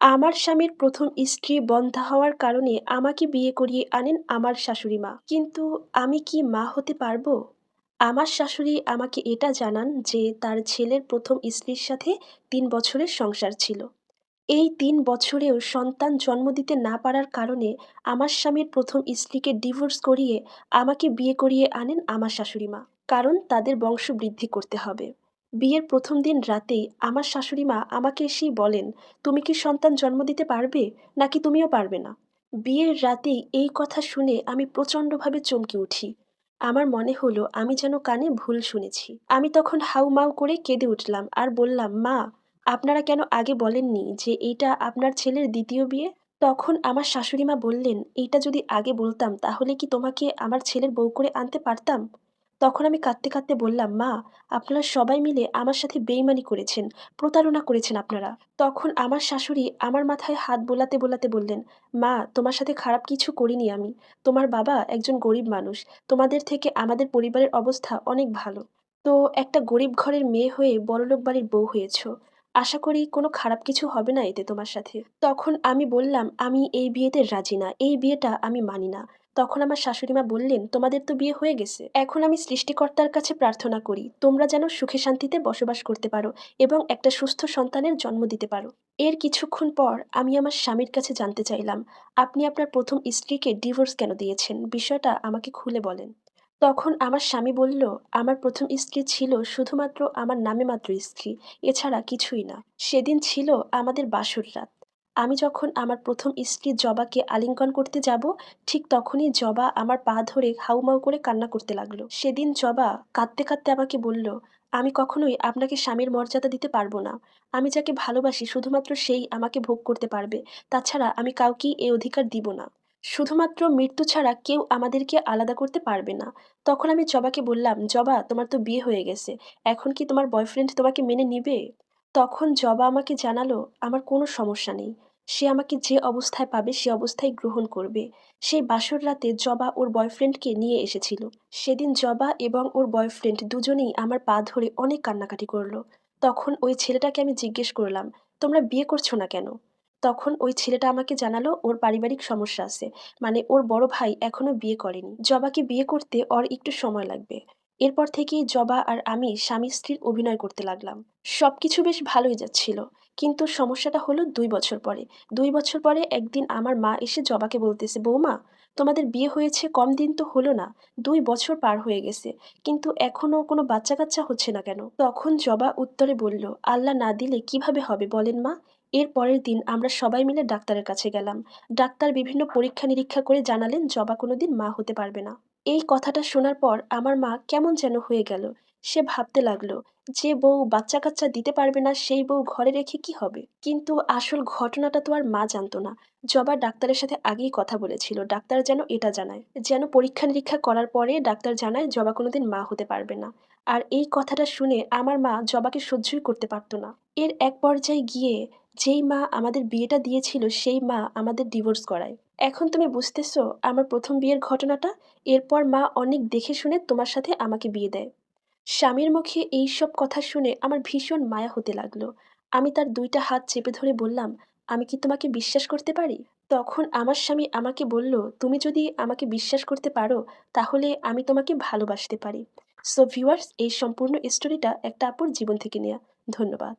আমার স্বামীর প্রথম স্ত্রী বন্ধা হওয়ার কারণে আমাকে বিয়ে করিয়ে আনেন আমার শাশুড়ি মা। কিন্তু আমি কি মা হতে পারব? আমার শাশুড়ি আমাকে এটা জানান যে তার ছেলের প্রথম স্ত্রীর সাথে তিন বছরের সংসার ছিল। এই তিন বছরেও সন্তান জন্ম দিতে না পারার কারণে আমার স্বামীর প্রথম স্ত্রীকে ডিভোর্স করিয়ে আমাকে বিয়ে করিয়ে আনেন আমার শাশুড়ি মা, কারণ তাদের বংশ বৃদ্ধি করতে হবে। বিয়ের প্রথম দিন রাতেই আমার শাশুড়ি মা আমাকে এসেই বলেন, তুমি কি সন্তান জন্ম দিতে পারবে? নাকি তুমিও পারবে না? বিয়ের রাতেই এই কথা শুনে আমি প্রচণ্ডভাবে চমকে উঠি। আমার মনে হলো আমি যেন কানে ভুল শুনেছি। আমি তখন হাউমাউ করে কেঁদে উঠলাম আর বললাম, মা, আপনারা কেন আগে বলেননি যে এইটা আপনার ছেলের দ্বিতীয় বিয়ে? তখন আমার শাশুড়ি মা বললেন, এইটা যদি আগে বলতাম তাহলে কি তোমাকে আমার ছেলের বউ করে আনতে পারতাম? তখন আমি কাঁদতে কাঁদতে বললাম, মা, আপনারা সবাই মিলে আমার সাথে বেইমানি করেছেন, প্রতারণা করেছেন আপনারা। তখন আমার শাশুড়ি আমার মাথায় হাত বোলাতে বোলাতে বললেন, মা, তোমার সাথে খারাপ কিছু করিনি আমি। তোমার বাবা একজন গরিব মানুষ। তোমাদের থেকে আমাদের পরিবারের অবস্থা অনেক ভালো। তো একটা গরিব ঘরের মেয়ে হয়ে বড়লোক বাড়ির বউ হয়েছ। আশা করি কোনো খারাপ কিছু হবে না এতে তোমার সাথে। তখন আমি বললাম, আমি এই বিয়েতে রাজি না। এই বিয়েটা আমি মানি না। তখন আমার শাশুড়িমা বললেন, তোমাদের তো বিয়ে হয়ে গেছে। এখন আমি সৃষ্টিকর্তার কাছে প্রার্থনা করি, তোমরা যেন সুখে শান্তিতে বসবাস করতে পারো এবং একটা সুস্থ সন্তানের জন্ম দিতে পারো। এর কিছুক্ষণ পর আমি আমার স্বামীর কাছে জানতে চাইলাম, আপনি আপনার প্রথম স্ত্রীকে ডিভোর্স কেন দিয়েছেন? বিষয়টা আমাকে খুলে বলেন। তখন আমার স্বামী বলল, আমার প্রথম স্ত্রী ছিল শুধুমাত্র আমার নামে মাত্র স্ত্রী, এছাড়া কিছুই না। সেদিন ছিল আমাদের বাসর রাত। আমি যখন আমার প্রথম স্ত্রী জবাকে আলিঙ্গন করতে যাব, ঠিক তখনই জবা আমার পা ধরে হাউমাউ করে কান্না করতে লাগল। সেদিন জবা কাঁদতে কাঁদতে আমাকে বলল, আমি কখনোই আপনাকে স্বামীর মর্যাদা দিতে পারব না। আমি যাকে ভালোবাসি শুধুমাত্র সেই আমাকে ভোগ করতে পারবে। তাছাড়া আমি কাউকেই এই অধিকার দিব না। শুধুমাত্র মৃত্যু ছাড়া কেউ আমাদেরকে আলাদা করতে পারবে না। তখন আমি জবাকে বললাম, জবা, তোমার তো বিয়ে হয়ে গেছে। এখন কি তোমার বয়ফ্রেন্ড তোমাকে মেনে নিবে? তখন জবা আমাকে জানালো, আমার কোনো সমস্যা নেই। সে আমাকে যে অবস্থায় পাবে সে অবস্থায় গ্রহণ করবে। সেই বাসর রাতে জবা ওর বয়ফ্রেন্ডকে নিয়ে এসেছিল। সেদিন জবা এবং ওর বয়ফ্রেন্ড দুজনেই আমার পা ধরে অনেক কান্নাকাটি করল। তখন ওই ছেলেটাকে আমি জিজ্ঞেস করলাম, তোমরা বিয়ে করছ না কেন? তখন ওই ছেলেটা আমাকে জানালো, ওর পারিবারিক সমস্যা আছে। মানে ওর বড় ভাই এখনও বিয়ে করেনি। জবাকে বিয়ে করতে ওর একটু সময় লাগবে। এরপর থেকেই জবা আর আমি স্বামী স্ত্রীর অভিনয় করতে লাগলাম। সবকিছু বেশ ভালোই যাচ্ছিল। কিন্তু সমস্যাটা হলো দুই বছর পরে। দুই বছর পরে একদিন আমার মা এসে জবাকে বলতেছে, বৌমা, তোমাদের বিয়ে হয়েছে, কম দিন তো হলো না, দুই বছর পার হয়ে গেছে, কিন্তু এখনও কোনো বাচ্চা কাচ্চা হচ্ছে না কেন? তখন জবা উত্তরে বলল, আল্লাহ না দিলে কীভাবে হবে বলেন মা? এর পরের দিন আমরা সবাই মিলে ডাক্তারের কাছে গেলাম। ডাক্তার বিভিন্ন পরীক্ষা নিরীক্ষা করে জানালেন, জবা কোনোদিন মা হতে পারবে না। এই কথাটা শোনার পর আমার মা কেমন যেন হয়ে গেল। সে ভাবতে লাগল যে বউ বাচ্চা কাচ্চা দিতে পারবে না, সেই বউ ঘরে রেখে কি হবে? কিন্তু আসল ঘটনাটা তো আর মা জানতো না। জবা ডাক্তারের সাথে আগেই কথা বলেছিল, ডাক্তার যেন এটা জানায়। যেন পরীক্ষা নিরীক্ষা করার পরে ডাক্তার জানায় জবা কোনোদিন মা হতে পারবে না। আর এই কথাটা শুনে আমার মা জবাকে সহ্যই করতে পারতো না। এর এক পর্যায়ে গিয়ে যেই মা আমাদের বিয়েটা দিয়েছিল, সেই মা আমাদের ডিভোর্স করায়। এখন তুমি বুঝতেছো আমার প্রথম বিয়ের ঘটনাটা? এরপর মা অনেক দেখে শুনে তোমার সাথে আমাকে বিয়ে দেয়। স্বামীর মুখে এই সব কথা শুনে আমার ভীষণ মায়া হতে লাগল। আমি তার দুইটা হাত চেপে ধরে বললাম, আমি কি তোমাকে বিশ্বাস করতে পারি? তখন আমার স্বামী আমাকে বলল, তুমি যদি আমাকে বিশ্বাস করতে পারো, তাহলে আমি তোমাকে ভালোবাসতে পারি। সো ভিউয়ার্স এই সম্পূর্ণ স্টোরিটা একটা আপুর জীবন থেকে নেয়া। ধন্যবাদ।